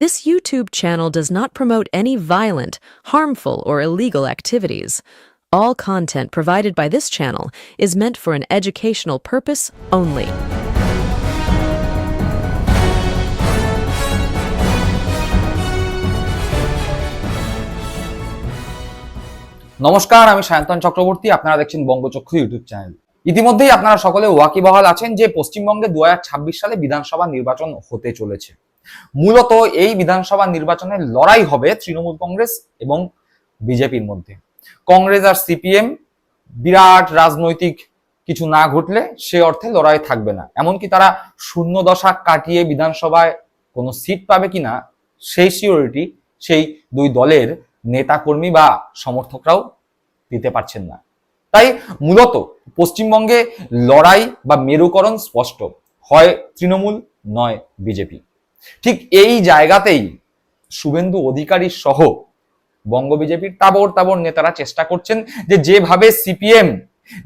This YouTube channel does not promote any violent, harmful, or illegal activities. All content provided by this channel is meant for an educational purpose only. নমস্কার আমি সায়ন্তন চক্রবর্তী আপনারা দেখছেন বঙ্গচক্ষু YouTube channel ইতিমধ্যেই আপনারা সকলে ওয়াকিবহাল আছেন যে পশ্চিমবঙ্গে দু হাজার ছাব্বিশ সালে বিধানসভা নির্বাচন হতে চলেছে মূলত এই বিধানসভা নির্বাচনের লড়াই হবে তৃণমূল কংগ্রেস এবং বিজেপির মধ্যে। কংগ্রেস আর সিপিএম বিরাট রাজনৈতিক কিছু না ঘটলে সে অর্থে লড়াই থাকবে না। এমনকি তারা শূন্য দশা কাটিয়ে বিধানসভায় কোনো সিট পাবে কিনা, সেই সিওরিটি সেই দুই দলের নেতাকর্মী বা সমর্থকরাও দিতে পারছেন না। তাই মূলত পশ্চিমবঙ্গে লড়াই বা মেরুকরণ স্পষ্ট। হয় তৃণমূল, নয় বিজেপি। ঠিক এই জায়গাতেই শুভেন্দু অধিকারী সহ বঙ্গ বিজেপির তাবর তাবর নেতারা চেষ্টা করছেন যে যেভাবে সিপিএম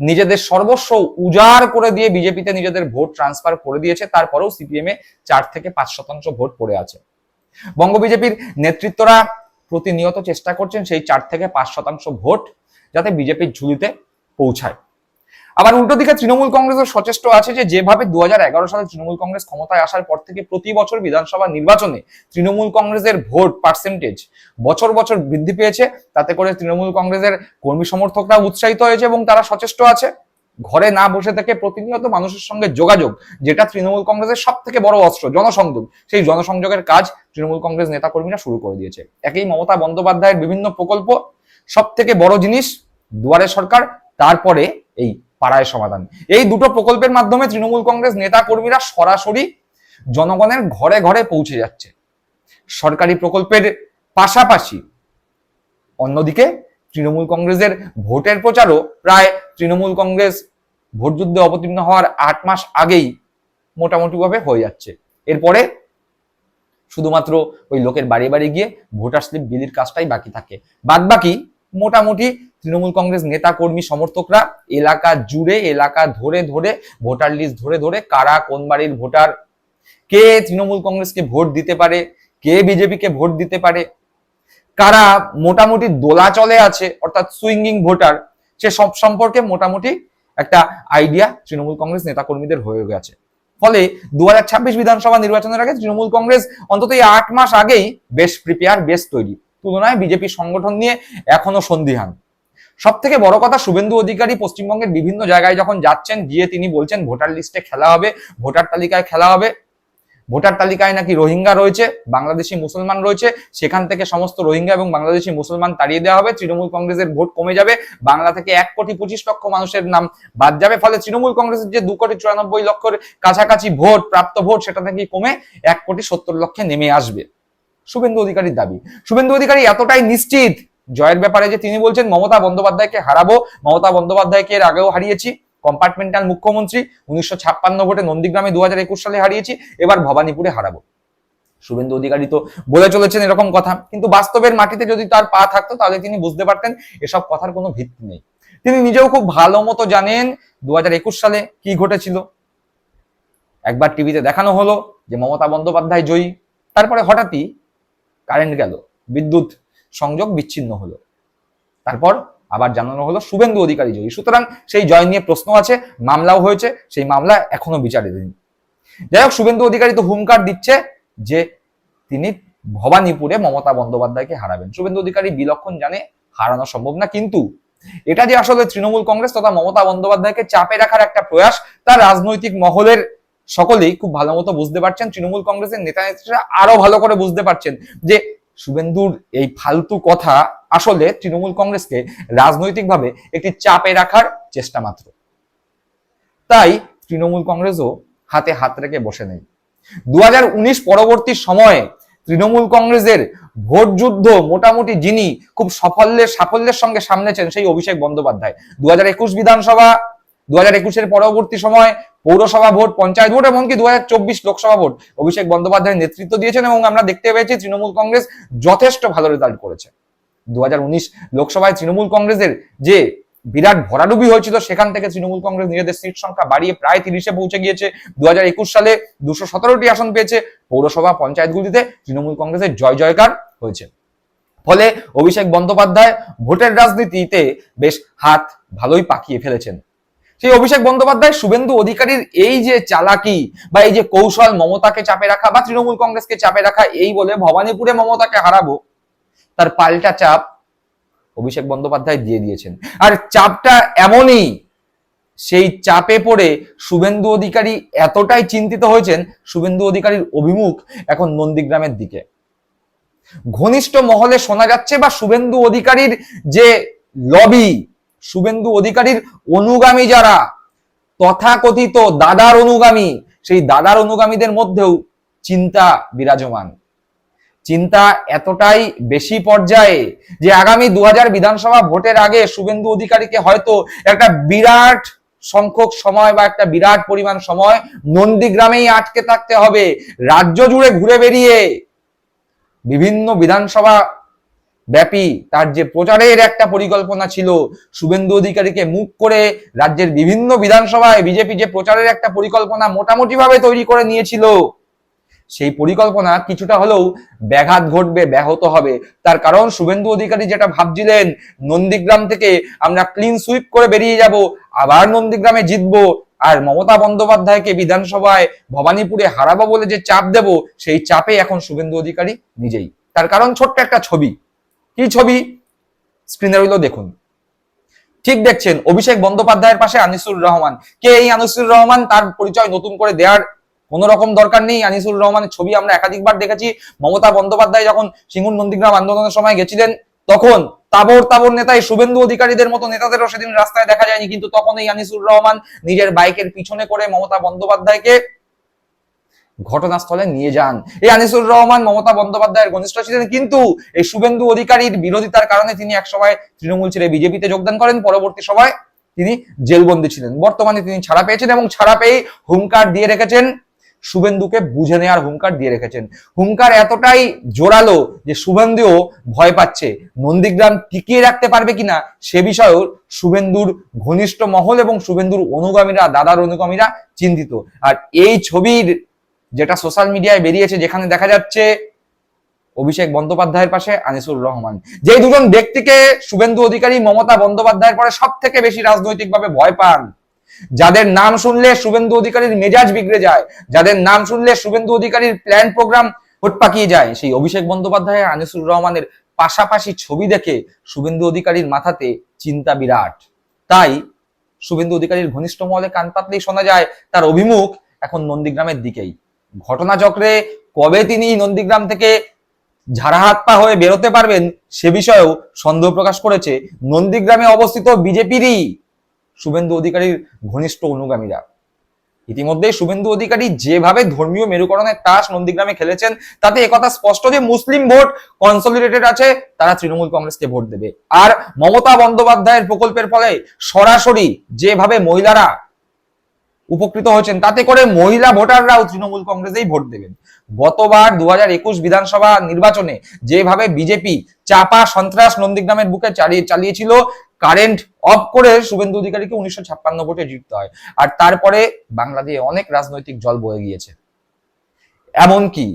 নিজেদের সর্বস্ব উজাড় করে দিয়ে বিজেপিতে নিজেদের ভোট ট্রান্সফার করে দিয়েছে, তারপরেও সিপিএম এ চার থেকে পাঁচ শতাংশ ভোট পড়ে আছে। বঙ্গ বিজেপির নেতৃত্বরা প্রতিনিয়ত চেষ্টা করছেন সেই চার থেকে পাঁচ শতাংশ ভোট যাতে বিজেপির ঝুলিতে পৌঁছায়। আবার উল্টো দিকে তৃণমূল কংগ্রেসও সচেষ্ট আছে যে যেভাবে দু হাজার এগারো সালে তৃণমূল কংগ্রেস ক্ষমতায় আসার পর থেকে প্রতি বছর বিধানসভা নির্বাচনে তৃণমূল কংগ্রেসের ভোট পার্সেন্টেজ বছর বছর বৃদ্ধি পেয়েছে, তাতে করে তৃণমূল কংগ্রেসের কর্মী সমর্থকরা উৎসাহিত হয়েছে এবং তারা সচেষ্ট আছে। ঘরে না বসে থেকে প্রতিনিয়ত মানুষের সঙ্গে যোগাযোগ, যেটা তৃণমূল কংগ্রেসের সব থেকে বড় অস্ত্র, জনসংযোগ। সেই জনসংযোগের কাজ তৃণমূল কংগ্রেস নেতাকর্মীরা শুরু করে দিয়েছে। একই মমতা বন্দ্যোপাধ্যায়ের বিভিন্ন প্রকল্প সব থেকে বড় জিনিস দুয়ারে সরকার, তারপরে এই পাড়ায় সমাধান। এই দুটো প্রকল্পের মাধ্যমে তৃণমূল কংগ্রেস নেতা কর্মীরা সরাসরি জনগণের ঘরে ঘরে পৌঁছে যাচ্ছে। সরকারি প্রকল্পের পাশাপাশি অন্যদিকে তৃণমূল কংগ্রেসের ভোটের প্রচারও প্রায় তৃণমূল কংগ্রেস ভোট যুদ্ধে অবতীর্ণ হওয়ার আট মাস আগেই মোটামুটিভাবে হয়ে যাচ্ছে। এরপরে শুধুমাত্র ওই লোকের বাড়ি বাড়ি গিয়ে ভোটার স্লিপ বিলির কাজটাই বাকি থাকে। বাদ বাকি মোটামুটি তৃণমূল কংগ্রেস নেতা, কর্মী, সমর্থকরা এলাকা জুড়ে, এলাকা ধরে ধরে ভোটার লিস্ট ধরে ধরে কারা কোন বাড়ির ভোটার, কে তৃণমূল কংগ্রেসকে ভোট দিতে পারে, কে বিজেপিকে ভোট দিতে পারে, কারা মোটামুটি দোলাচলে আছে, অর্থাৎ সুইঙ্গিং ভোটার, সে সব সম্পর্কে মোটামুটি একটা আইডিয়া তৃণমূল কংগ্রেস নেতাকর্মীদের হয়ে গেছে। ফলে দু হাজার ছাব্বিশ বিধানসভা নির্বাচনের আগে তৃণমূল কংগ্রেস অন্তত এই আট মাস আগেই বেশ প্রিপেয়ার বেশ তৈরি। তুলনায় বিজেপি সংগঠন নিয়ে এখনও সন্দিহান। সব থেকে বড় কথা, শুভেন্দু অধিকারী পশ্চিমবঙ্গের বিভিন্ন জায়গায় যখন যাচ্ছেন, গিয়ে তিনি বলছেন, ভোটার লিস্টে খেলা হবে, ভোটার তালিকায় খেলা হবে। ভোটার তালিকায় নাকি রোহিঙ্গা রয়েছে, বাংলাদেশি মুসলমান রয়েছে, সেখান থেকে সমস্ত রোহিঙ্গা এবং বাংলাদেশি মুসলমান তাড়িয়ে দেওয়া হবে, তৃণমূল কংগ্রেসের ভোট কমে যাবে, বাংলা থেকে এক কোটি পঁচিশ লক্ষ মানুষের নাম বাদ যাবে, ফলে তৃণমূল কংগ্রেসের যে দু কোটি চুরানব্বই লক্ষের কাছাকাছি ভোট, প্রাপ্ত ভোট, সেটা থেকে কমে এক কোটি সত্তর লক্ষে নেমে আসবে। শুভেন্দু অধিকারীর দাবি। শুভেন্দু অধিকারী এতটাই নিশ্চিত জয়ের ব্যাপারে যে তিনি বলছেন, মমতা বন্দ্যোপাধ্যায়কে হারাবো। মমতা বন্দ্যোপাধ্যায়কে এর আগেও হারিয়েছি। কম্পার্টমেন্টাল মুখ্যমন্ত্রী উনিশশো ছাপ্পান্ন ভোটে নন্দীগ্রামে দু হাজার একুশ সালে হারিয়েছি। এবার ভবানীপুরে হারাবো। শুভেন্দু অধিকারী তো বলে চলেছেন এরকম কথা। কিন্তু বাস্তবের মাটিতে যদি তার পা থাকতো, তাহলে তিনি বুঝতে পারতেন এসব কথার কোনো ভিত্তি নেই। তিনি নিজেও খুব ভালো মতো জানেন দু হাজার একুশ সালে কি ঘটেছিল। একবার টিভিতে দেখানো হলো যে মমতা বন্দ্যোপাধ্যায় জয়ী। তারপরে হঠাৎই কারেন্ট গেল, বিদ্যুৎ সংযোগ বিচ্ছিন্ন হলো। তারপর আবার জানানো হলো শুভেন্দু অধিকারী জয়ী সুতরাং সেই জয় নিয়ে প্রশ্ন আছে, মামলাও হয়েছে, সেই মামলা এখনও বিচারাধীন যাই হোক, শুভেন্দু অধিকারী তো হুঙ্কার দিচ্ছে যে তিনি ভবানীপুরে মমতা বন্দ্যোপাধ্যায়কে হারাবেন। শুভেন্দু অধিকারী বিলক্ষণ জানে, হারানো সম্ভব না, কিন্তু এটা যে আসলে তৃণমূল কংগ্রেস তথা মমতা বন্দ্যোপাধ্যায়কে চাপে রাখার একটা প্রয়াস তার রাজনৈতিক মহলের সকলেই খুব ভালো মতো বুঝতে পারছেন। তৃণমূল কংগ্রেসের নেতা নেত্রীরা আরও ভালো করে বুঝতে পারছেন যে শুভেন্দুর এই ফালতু কথা আসলে তৃণমূল কংগ্রেসকে রাজনৈতিকভাবে একটি চাপে রাখার চেষ্টা মাত্র। তাই তৃণমূল কংগ্রেসও হাতে হাত রেখে বসে নেই। দু হাজার উনিশ পরবর্তী সময়ে তৃণমূল কংগ্রেসের ভোট যুদ্ধ মোটামুটি যিনি খুব সাফল্যের সাফল্যের সঙ্গে সামনেছেন সেই অভিষেক বন্দ্যোপাধ্যায়। দু হাজার একুশ বিধানসভা দু হাজার একুশের পরবর্তী সময় পৌরসভা ভোট, পঞ্চায়েত ভোট এমনকি দু হাজার চব্বিশ লোকসভা ভোট। অভিষেক বন্দ্যোপাধ্যায় নেতৃত্ব দিয়েছেন এবং আমরা দেখতে পেয়েছি তৃণমূল কংগ্রেস যথেষ্ট ভালো রেজাল্ট করেছে। দুহাজার উনিশ লোকসভায় তৃণমূল কংগ্রেসের যে বিরাট ভরাডুবি হয়েছিল, সেখান থেকে তৃণমূল কংগ্রেস নিজেদের সিট সংখ্যা বাড়িয়ে প্রায় তিরিশে পৌঁছে গিয়েছে। দু হাজার একুশ সালে দুশো সতেরোটি আসন পেয়েছে। পৌরসভা পঞ্চায়েতগুলিতে তৃণমূল কংগ্রেসের জয় জয়কার হয়েছে। ফলে অভিষেক বন্দ্যোপাধ্যায় ভোটের রাজনীতিতে বেশ হাত ভালোই পাকিয়ে ফেলেছেন। সেই অভিষেক বন্দ্যোপাধ্যায় শুভেন্দু অধিকারীর এই যে চালাকি বা এই যে কৌশল মমতাকে চাপে রাখা বা তৃণমূল কংগ্রেসকে চাপে রাখা এই বলে ভবানীপুরে মমতাকে হারাবো, তার পাল্টা চাপ অভিষেক বন্দ্যোপাধ্যায় দিয়ে দিয়েছেন। আর চাপটা এমনই, সেই চাপে পড়ে শুভেন্দু অধিকারী এতটাই চিন্তিত হয়েছেন, শুভেন্দু অধিকারীর অভিমুখ এখন নন্দীগ্রামের দিকে। ঘনিষ্ঠ মহলে শোনা যাচ্ছে বা শুভেন্দু অধিকারীর যে লবি শুভেন্দু অধিকারীর অনুগামী যারা, তথাকথিত দাদার অনুগামী, সেই দাদার অনুগামীদের মধ্যেও চিন্তা বিরাজমান। চিন্তা এতটাই বেশি পর্যায়ে যে আগামী দু হাজার বিধানসভা ভোটের আগে শুভেন্দু অধিকারীকে হয়তো একটা বিরাট সংখ্যক সময় বা একটা বিরাট পরিমাণ সময় নন্দীগ্রামেই আটকে থাকতে হবে। রাজ্য জুড়ে ঘুরে বেরিয়ে বিভিন্ন বিধানসভা ব্যাপী তার যে প্রচারের একটা পরিকল্পনা ছিল, শুভেন্দু অধিকারীকে মুখ করে রাজ্যের বিভিন্ন বিধানসভায় বিজেপি যে প্রচারের একটা পরিকল্পনা মোটামুটি ভাবে তৈরি করে নিয়েছিল, সেই পরিকল্পনা কিছুটা হলেও ব্যাঘাত ঘটবে, ব্যাহত হবে। তার কারণ শুভেন্দু অধিকারী যেটা ভাবছিলেন, নন্দীগ্রাম থেকে আমরা ক্লিন সুইপ করে বেরিয়ে যাব, আবার নন্দীগ্রামে জিতবো, আর মমতা বন্দ্যোপাধ্যায়কে বিধানসভায় ভবানীপুরে হারাবো বলে যে চাপ দেব, সেই চাপে এখন শুভেন্দু অধিকারী নিজেই। তার কারণ ছোট্ট একটা ছবি। কি ছবি? স্ক্রিনে রইল, দেখুন। ঠিক দেখছেন, অভিষেক বন্দ্যোপাধ্যায়ের পাশে আনিসুর রহমান। কে এই আনিসুর রহমান? তার পরিচয় নতুন করে দেওয়ার কোন রকম দরকার নেই। আনিসুর রহমানের ছবি আমরা একাধিকবার দেখেছি। মমতা বন্দ্যোপাধ্যায় যখন সিঙ্গুর নন্দীগ্রাম আন্দোলনের সময় গেছিলেন, তখন তাবর তাবর নেতাই শুভেন্দু অধিকারীদের মতো নেতাদেরও সেদিন রাস্তায় দেখা যায়নি। কিন্তু তখন এই আনিসুর রহমান নিজের বাইকের পিছনে করে মমতা বন্দ্যোপাধ্যায়কে ঘটনাস্থলে নিয়ে যান। এই আনিসুর রহমান, মমতা বন্দ্যোপাধ্যায়ের ঘনিষ্ঠ ছিলেন, কিন্তু এই শুভেন্দু অধিকারীর বিরোধিতার কারণে তিনি একসময় তৃণমূল ছেড়ে বিজেপিতে যোগদান করেন, পরবর্তী সময় তিনি জেলবন্দি ছিলেন। বর্তমানে তিনি ছাড়া পেয়েছেন এবং ছাড়া পেয়ে হুঙ্কার দিয়ে রেখেছেন। শুভেন্দুকে বুঝে নেওয়ার হুঙ্কার দিয়ে রেখেছেন। হুঙ্কার এতটাই জোরালো যে শুভেন্দুও ভয় পাচ্ছে। নন্দীগ্রাম টিকিয়ে রাখতে পারবে কিনা সে বিষয়েও শুভেন্দুর ঘনিষ্ঠ মহল এবং শুভেন্দুর অনুগামীরা, দাদার অনুগামীরা চিন্তিত। আর এই ছবির যেটা সোশ্যাল মিডিয়ায় বেরিয়েছে, যেখানে দেখা যাচ্ছে অভিষেক বন্দ্যোপাধ্যায়ের পাশে আনিসুর রহমান। যে দুজন ব্যক্তিকে শুভেন্দু অধিকারী মমতা বন্দ্যোপাধ্যায়ের পরে সব থেকে বেশি রাজনৈতিকভাবে ভয় পান, যাদের নাম শুনলে শুভেন্দু অধিকারীর মেজাজ বিগড়ে যায়, যাদের নাম শুনলে শুভেন্দু অধিকারীর প্ল্যান প্রোগ্রাম হোট পাকিয়ে যায়, সেই অভিষেক বন্দ্যোপাধ্যায় আনিসুর রহমানের পাশাপাশি ছবি দেখে শুভেন্দু অধিকারীর মাথাতে চিন্তা বিরাট। তাই শুভেন্দু অধিকারীর ঘনিষ্ঠ মহলে কান পাতলেই শোনা যায়, তার অভিমুখ এখন নন্দীগ্রামের দিকেই। ঘটনাচক্রে কবে তিনি নন্দীগ্রাম থেকে ঝাড়া হাত পা হয়ে বেরোতে পারবেন সে বিষয়েও সন্দেহ প্রকাশ করেছে। নন্দীগ্রামে অবস্থিত বিজেপিরই শুভেন্দু অধিকারীর ঘনিষ্ঠ অনুগামীরা। ইতিমধ্যে শুভেন্দু অধিকারী যেভাবে ধর্মীয় মেরুকরণের তাস নন্দীগ্রামে খেলেছেন, তাতে একথা স্পষ্ট যে মুসলিম ভোট কনসলিডেটেড আছে, তারা তৃণমূল কংগ্রেসকে ভোট দেবে। আর মমতা বন্দ্যোপাধ্যায়ের প্রকল্পের ফলে সরাসরি যেভাবে মহিলারা উপকৃত হয়েছেন। তাতে করে মহিলা ভোটাররাও তৃণমূল কংগ্রেসেই ভোট দেবেন। গতবার দু বিধানসভা নির্বাচনে যেভাবে বিজেপি চাপা সন্ত্রাস নন্দীগ্রামের বুকে চালিয়ে চালিয়েছিল, কারেন্ট অফ করে শুভেন্দু অধিকারীকে উনিশশো ছাপ্পান্ন ভোটে জিততে হয়। আর তারপরে বাংলাদেশে অনেক রাজনৈতিক জল বয়ে গিয়েছে। এমনকি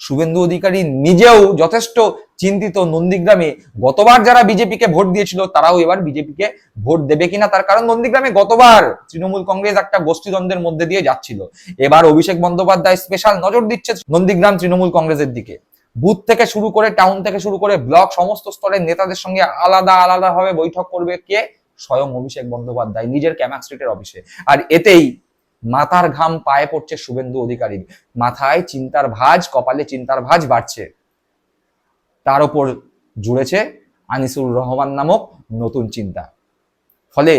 শুভেন্দু অধিকারী নিজেও যথেষ্ট চিন্তিত নন্দীগ্রামে গতবার যারা বিজেপিকে ভোট দিয়েছিল, তারাও এবার বিজেপিকে ভোট দেবে কিনা তার কারণ নন্দীগ্রামে গতবার তৃণমূল কংগ্রেস একটা গোষ্ঠীদ্বন্দ্বের মধ্যে দিয়ে যাচ্ছিল। এবার অভিষেক বন্দ্যোপাধ্যায় স্পেশাল নজর দিচ্ছে নন্দীগ্রাম তৃণমূল কংগ্রেসের দিকে। বুথ থেকে শুরু করে টাউন থেকে শুরু করে ব্লক সমস্ত স্তরের নেতাদের সঙ্গে আলাদা আলাদা ভাবে বৈঠক করবে কে? স্বয়ং অভিষেক বন্দ্যোপাধ্যায়, নিজের ক্যামাক স্ট্রিটের অফিসে। আর এতেই মাথার ঘাম পায়ে পড়ছে শুভেন্দু অধিকারীর। মাথায় চিন্তার ভাঁজ, কপালে চিন্তার ভাঁজ বাড়ছে। তার ওপর জুড়েছে আনিসুর রহমান নামক নতুন চিন্তা। ফলে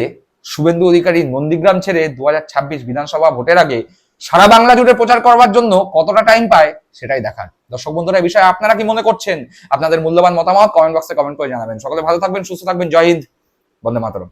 শুভেন্দু অধিকারী নন্দীগ্রাম ছেড়ে দু হাজার ছাব্বিশ বিধানসভা ভোটের আগে সারা বাংলা জুড়ে প্রচার করবার জন্য কতটা টাইম পায় সেটাই দেখার। দর্শক বন্ধুরা এই বিষয়ে আপনারা কি মনে করছেন? আপনাদের মূল্যবান মতামত কমেন্ট বক্সে কমেন্ট করে জানাবেন। সকলে ভালো থাকবেন, সুস্থ থাকবেন। জয় হিন্দ। বন্দে মাতরম।